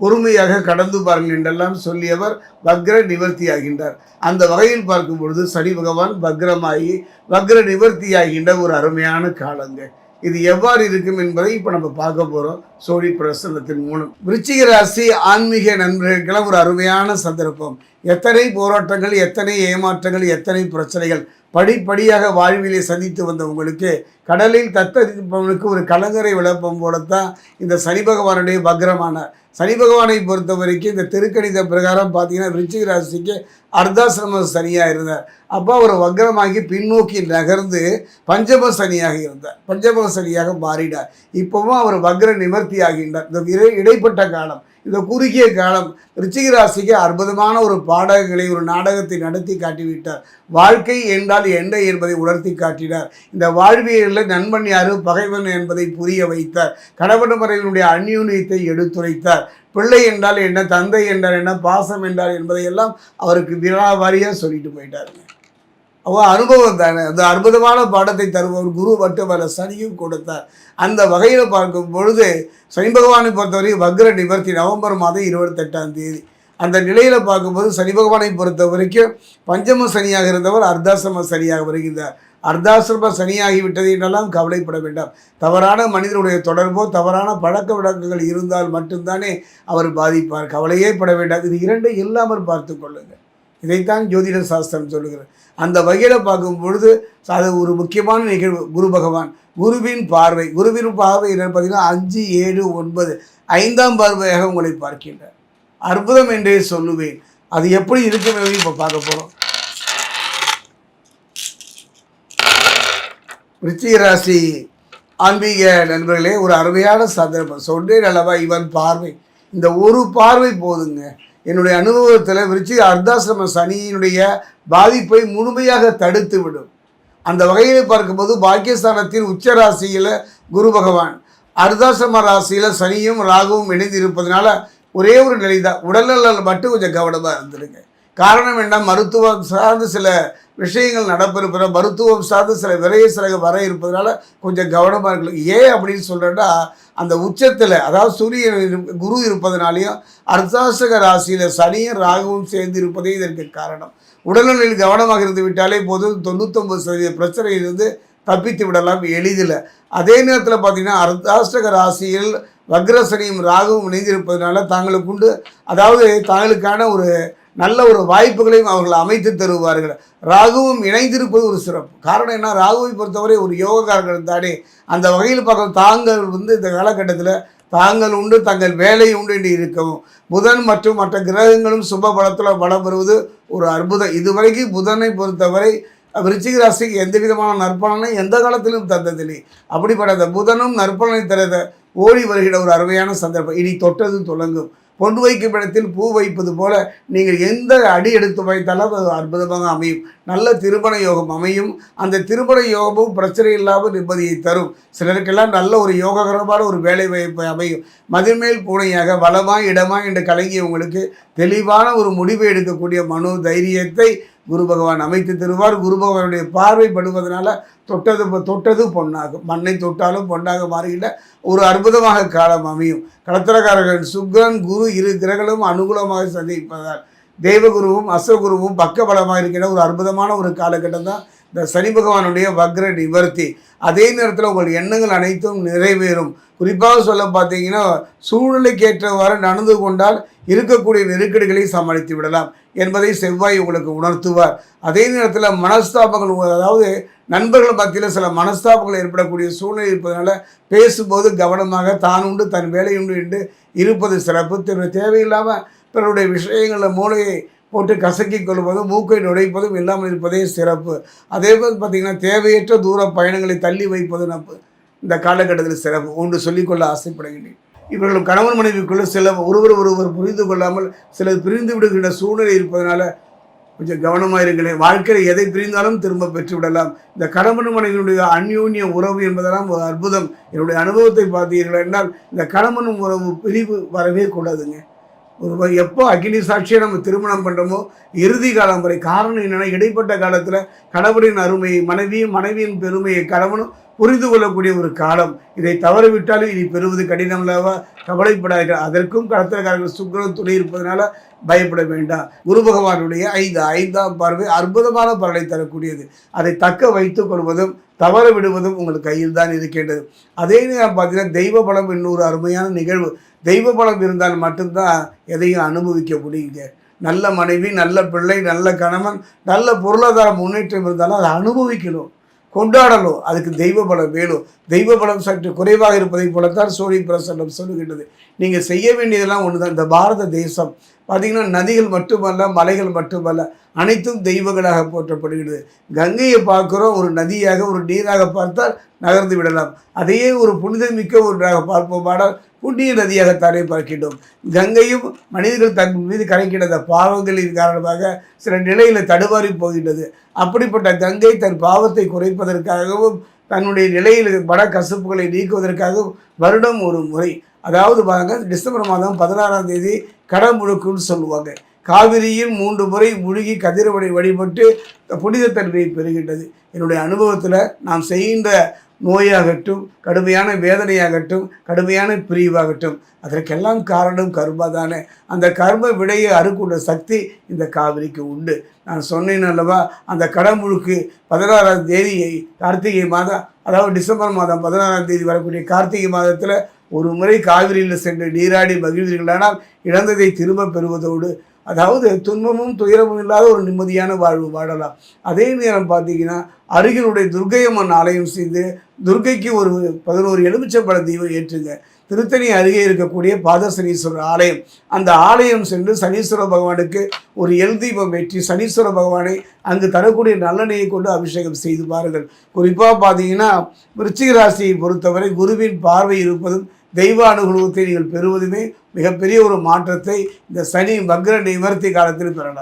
பொறுமையாக கடந்து பாருங்கள் என்றெல்லாம் சொல்லியவர் வக்ர நிவர்த்தி ஆகின்றார் அந்த வகையில் பார்க்கும் பொழுது சனி பகவான் வக்ரமாகி வக்ர நிவர்த்தி ஆகின்ற ஒரு அருமையான காலங்க. இது எவ்வாறு இருக்கும் என்பதை இப்போ நம்ம பார்க்க போகிறோம் சோழி பிரசனத்தின் மூலம். விருச்சிக ராசி ஆன்மீக நண்பர்களுக்கெல்லாம் ஒரு அருமையான சந்தர்ப்பம். எத்தனை போராட்டங்கள் எத்தனை ஏமாற்றங்கள் எத்தனை பிரச்சனைகள் படிப்படியாக வாழ்விலே சந்தித்து வந்தவங்களுக்கு கடலில் தத்தரிப்பவனுக்கு ஒரு கலங்கரை விளப்பம் போலத்தான் இந்த சனி பகவானுடைய பக்ரமான சனி பகவானை பொறுத்த வரைக்கும் இந்த திருக்கணித பிரகாரம் பார்த்தீங்கன்னா விருச்சிக ராசிக்கு அர்த்தாசிரம சனியாக இருந்தார். அப்போ அவர் வக்ரமாகி பின்னோக்கி நகர்ந்து பஞ்சம சனியாக இருந்தார். பஞ்சம சனியாக மாறினார். இப்போவும் அவர் வக்ர நிவர்த்தி ஆகின்றார் இந்த இடைப்பட்ட காலம். இந்த குறுகிய காலம் ரிச்சிகராசிக்கு அற்புதமான ஒரு பாடகங்களை ஒரு நாடகத்தை நடத்தி காட்டிவிட்டார். வாழ்க்கை என்றால் என்ன என்பதை உணர்த்தி காட்டினார். இந்த வாழ்வியலில் நண்பன் யாரு பகைவன் என்பதை புரிய வைத்தார். கணவன் முறையினுடைய அந்யூன்யத்தை எடுத்துரைத்தார். பிள்ளை என்றால் என்ன தந்தை என்றால் என்ன பாசம் என்றால் என்பதையெல்லாம் அவருக்கு விழாவாரியாக சொல்லிட்டு போயிட்டாருங்க. அவன் அனுபவம் தானே. அந்த அற்புதமான பாடத்தை தருபவர் குரு மட்டுமல்ல சனியும் கொடுத்தார் அந்த வகையில் பார்க்கும் பொழுது சனி பகவானை பொறுத்தவரை வக்ர நிவர்த்தி நவம்பர் மாதம் இருபத்தெட்டாம் தேதி. அந்த நிலையில் பார்க்கும்போது சனி பகவானை பொறுத்த வரைக்கும் பஞ்சம சனியாக இருந்தவர் அர்த்தாசிரம சனியாக வருகின்றார். அர்த்தாசிரம சனியாகிவிட்டது என்றெல்லாம் கவலைப்பட வேண்டாம். தவறான மனிதனுடைய தொடர்போ தவறான பழக்க வழக்கங்கள் இருந்தால் மட்டும்தானே அவர் பாதிப்பார். கவலையே பட வேண்டாம். இது இரண்டும் இல்லாமல் பார்த்து கொள்ளுங்கள். இதைத்தான் ஜோதிட சாஸ்திரம் சொல்லுகிறது. அந்த வகையில் பார்க்கும் பொழுது அது ஒரு முக்கியமான நிகழ்வு. குரு பகவான் குருவின் பார்வை. குருவின் பார்வை என்னன்னு பார்த்தீங்கன்னா அஞ்சு ஏழு ஒன்பது ஐந்தாம் பார்வையாக உங்களை பார்க்கின்றார். அற்புதம் என்றே சொல்லுவேன். அது எப்படி இருக்கும் இப்போ பார்க்க போகிறோம் ராசி ஆன்மீக நண்பர்களே ஒரு அருமையான சந்தர்ப்பம். சொன்னேன் அல்லவா இவன் பார்வை. இந்த ஒரு பார்வை போதுங்க. என்னுடைய அனுபவத்தில் விருச்சிக அர்த்தாசிரம சனியினுடைய பாதிப்பை முழுமையாக தடுத்து விடும். அந்த வகையில் பார்க்கும்போது பாக்கியஸ்தானத்தின் உச்ச ராசியில் குரு பகவான். அர்த்தாசிரம ராசியில் சனியும் ராகுவும் இணைந்து இருப்பதனால ஒரே ஒரு நிலை தான் உடல்நலம் மட்டும் கொஞ்சம் கவனமாக இருந்துடுங்க காரணம் என்ன? மருத்துவம் சார்ந்து சில விஷயங்கள் நடப்பிருக்கிற மருத்துவம் சார்ந்து சில விரைய சிலக வர இருப்பதனால கொஞ்சம் கவனமாக இருக்கு ஏன் அப்படின்னு சொல்கிறேன்னா அந்த உச்சத்தில் அதாவது சூரியன் இரு- குரு இருப்பதனாலையும் அர்த்தாசக ராசியில் சனியும் ராகுவும் சேர்ந்து இருப்பதே இதற்கு காரணம். உடல்நிலையில் கவனமாக இருந்து விட்டாலே போதும். தொண்ணூத்தொம்பது சதவீத பிரச்சனையிலிருந்து தப்பித்து விடலாம் எளிதில். அதே நேரத்தில் பார்த்திங்கன்னா அர்த்தாஷ்டக ராசியில் வக்ரசனியும் ராகுவும் இணைந்திருப்பதனால தாங்களுக்குண்டு அதாவது தாங்களுக்கான ஒரு நல்ல ஒரு வாய்ப்புகளையும் அவர்கள் அமைத்து தருவார்கள். ராகுவும் இணைந்திருப்பது ஒரு சிறப்பு. காரணம் என்ன? ராகுவை பொறுத்தவரை ஒரு யோகக்காரர்கள் தானே. அந்த வகையில் பார்க்க தாங்கள் வந்து இந்த காலகட்டத்தில் தாங்கள் உண்டு தங்கள் வேலை உண்டு என்று இருக்கவும் புதன் மற்றும் மற்ற கிரகங்களும் சுப பலத்தில் பலம் பெறுவது ஒரு அற்புதம். இதுவரைக்கும் புதனை பொறுத்தவரை விருச்சிக ராசிக்கு எந்த விதமான நற்பலனை எந்த காலத்திலும் தந்ததில்லை. அப்படிப்பட்ட அந்த புதனும் நற்பலனை தரத ஓடி வருகிற ஒரு அருமையான சந்தர்ப்பம். இனி தொட்டது தொடங்கும். பொன் வைக்கும் இடத்தில் பூ வைப்பது போல நீங்கள் எந்த அடி எடுத்து வைத்தாலும் அது அற்புதமாக அமையும். நல்ல திருமண யோகம் அமையும். அந்த திருமண யோகமும் பிரச்சனை இல்லாமல் நிம்மதியை தரும். சிலருக்கெல்லாம் நல்ல ஒரு யோககரமான ஒரு வேலை வாய்ப்பு அமையும். மதிமேல் பூனையாக வளமாய் இடமாய் என்று கலங்கியவங்களுக்கு தெளிவான ஒரு முடிவை எடுக்கக்கூடிய மனோ தைரியத்தை குரு பகவான் அமைத்து தருவார். குரு பகவானுடைய பார்வை படுவதனால தொட்டது தொட்டது பொன்னாகும். மண்ணை தொட்டாலும் பொன்னாக மாறுகின்ற ஒரு அற்புதமாக காலம் அமையும். கடத்திரக்காரர்கள் சுக்ரன் குரு இரு கிரகங்களும் அனுகூலமாக சந்திப்பதால் தேவகுருவும் அஸ்வகுருவும் பக்கபலமாக இருக்கின்ற ஒரு அற்புதமான ஒரு காலகட்டம் தான் இந்த சனி பகவானுடைய வக்ர நிவர்த்தி. அதே நேரத்தில் உங்கள் எண்ணங்கள் அனைத்தும் நிறைவேறும். குறிப்பாக சொல்ல பார்த்தீங்கன்னா சூழ்நிலைக்கு ஏற்றவாறு நடந்து கொண்டால் இருக்கக்கூடிய நெருக்கடிகளை சமாளித்து விடலாம் என்பதை செவ்வாய் உங்களுக்கு உணர்த்துவார். அதே நேரத்தில் மனஸ்தாபங்கள் அதாவது நண்பர்கள் மத்தியில் சில மனஸ்தாபங்கள் ஏற்படக்கூடிய சூழ்நிலை இருப்பதனால பேசும்போது கவனமாக தான் உண்டு தன் வேலையுண்டு என்று இருப்பது சிறப்பு. தேவையில்லாமல் பிறருடைய விஷயங்களில் மூளையை போட்டு கசக்கிக் கொள்வதும் மூக்கை நுழைப்பதும் இல்லாமல் இருப்பதே சிறப்பு. அதே போல் பார்த்திங்கன்னா தேவையற்ற தூர பயணங்களை தள்ளி வைப்பது நப்பு இந்த காலகட்டத்தில் சிறப்பு. ஒன்று சொல்லிக்கொள்ள ஆசைப்படுகின்றேன். இவர்கள் கணவன் மனைவிக்குள்ள சில ஒருவர் ஒருவர் புரிந்து கொள்ளாமல் சிலர் பிரிந்து விடுகின்ற சூழ்நிலை இருப்பதனால கொஞ்சம் கவனமாக இருங்களேன். வாழ்க்கையில் எதை பிரிந்தாலும் திரும்ப பெற்று விடலாம் இந்த கணவன் மனைவியினுடைய அந்யூன்ய உறவு என்பதெல்லாம் ஒரு அற்புதம். என்னுடைய அனுபவத்தை பார்த்தீர்கள் என்றால் இந்த கணவன் உறவு பிரிவு வரவே கூடாதுங்க. ஒரு எப்போ அக்னி சாட்சியை நம்ம திருமணம் பண்ணுறோமோ இறுதி காலம் வரை காரணம் என்னென்னா இடைப்பட்ட காலத்தில் கணவரின் அருமையை மனைவியும் மனைவியின் பெருமையை கணவனும் புரிந்து கொள்ளக்கூடிய ஒரு காலம். இதை தவறவிட்டாலும் இனி பெறுவது கடினம் அல்லவா கவலைப்படாதீர்கள். அதற்கும் கடத்தல்காரர்கள் சுக்கரம் துணை இருப்பதனால பயப்பட வேண்டாம். குரு பகவானுடைய ஐந்து ஐந்தாம் பார்வை அற்புதமான பலனை தரக்கூடியது. அதை தக்க வைத்துக் கொள்வதும் தவற விடுவதும் உங்கள் கையில் தான் இருக்கின்றது. அதே நேரம் பார்த்தீங்கன்னா தெய்வ பலம் இன்னொரு அருமையான நிகழ்வு. தெய்வ பலம் இருந்தால் மட்டும்தான் எதையும் அனுபவிக்க முடியுங்க. நல்ல மனைவி நல்ல பிள்ளை நல்ல கணவன் நல்ல பொருளாதார முன்னேற்றம் இருந்தாலும் அதை அனுபவிக்கணும். கொண்டாடணும். அதுக்கு தெய்வ பலம் வேணும். தெய்வ பலம் சற்று குறைவாக இருப்பதை போலத்தான் சோழி பிரசன்னம் சொல்லுகின்றது. நீங்கள் செய்ய வேண்டியதெல்லாம் ஒன்று தான் இந்த பாரத தேசம் பார்த்திங்கன்னா நதிகள் மட்டுமல்ல மலைகள் மட்டுமல்ல அனைத்தும் தெய்வங்களாக போற்றப்படுகிறது கங்கையை பார்க்குறோம். ஒரு நதியாக ஒரு நீராக பார்த்தால் நகர்ந்து விடலாம். அதையே ஒரு புனிதமிக்க ஒன்றாக பார்ப்போமானால் புண்ணிய நதியாகத்தானே பார்க்கின்றோம். கங்கையும் மனிதர்கள் தன் மீது கரைக்கின்ற பாவங்களின் காரணமாக சில நிலையில் தடுமாறி போகின்றது. அப்படிப்பட்ட கங்கை தன் பாவத்தை குறைப்பதற்காகவும் தன்னுடைய நிலையில் மன கசப்புகளை நீக்குவதற்காகவும் வருடம் ஒரு முறை. அதாவது பாருங்க டிசம்பர் மாதம் பதினாறாம் தேதி கடமுழுக்குன்னு சொல்லுவாங்க. காவிரியில் மூன்று முறை முழுகி கதிரவனை வழிபட்டு புனிதத்தன்மையை பெறுகின்றது. என்னுடைய அனுபவத்தில் நாம் செய்கின்ற நோயாகட்டும் கடுமையான வேதனையாகட்டும் கடுமையான பிரிவாகட்டும். அதற்கெல்லாம் காரணம் கர்மா தானே. அந்த கர்ம விடையை அறுக்குள்ள சக்தி இந்த காவிரிக்கு உண்டு. நான் சொன்னேன் அல்லவா அந்த கடமுழுக்கு பதினாறாம் தேதியை கார்த்திகை மாதம் அதாவது டிசம்பர் மாதம் பதினாறாம் தேதி வரக்கூடிய கார்த்திகை மாதத்தில் ஒரு முறை காவிரியில் சென்று நீராடி மகிழ்வீர்களானால் இழந்ததை திரும்ப பெறுவதோடு அதாவது துன்பமும் துயரமும் இல்லாத ஒரு நிம்மதியான வாழ்வு வாழலாம். அதே நேரம் பார்த்தீங்கன்னா அருகிலுடைய துர்க்கையம்மன் ஆலயம் செய்து துர்க்கைக்கு ஒரு பதினோரு எலுமிச்சம்பழ தீபம் ஏற்றுங்க. திருத்தணி அருகே இருக்கக்கூடிய பாதசனீஸ்வரர் ஆலயம். அந்த ஆலயம் சென்று சனீஸ்வர பகவானுக்கு ஒரு எல் தீபம் ஏற்றி சனீஸ்வர பகவானை அங்கு தரக்கூடிய நல்லெண்ணையை கொண்டு அபிஷேகம் செய்து பாருங்கள். குறிப்பாக பார்த்தீங்கன்னா விருச்சிக ராசியை பொறுத்தவரை குருவின் பார்வை இருப்பதும் தெய்வ அனுகூலத்தை நீங்கள் பெறுவதுமே மிகப்பெரிய ஒரு மாற்றத்தை இந்த சனி வக்ர நிவர்த்தி காலத்தில் பெறலாம்.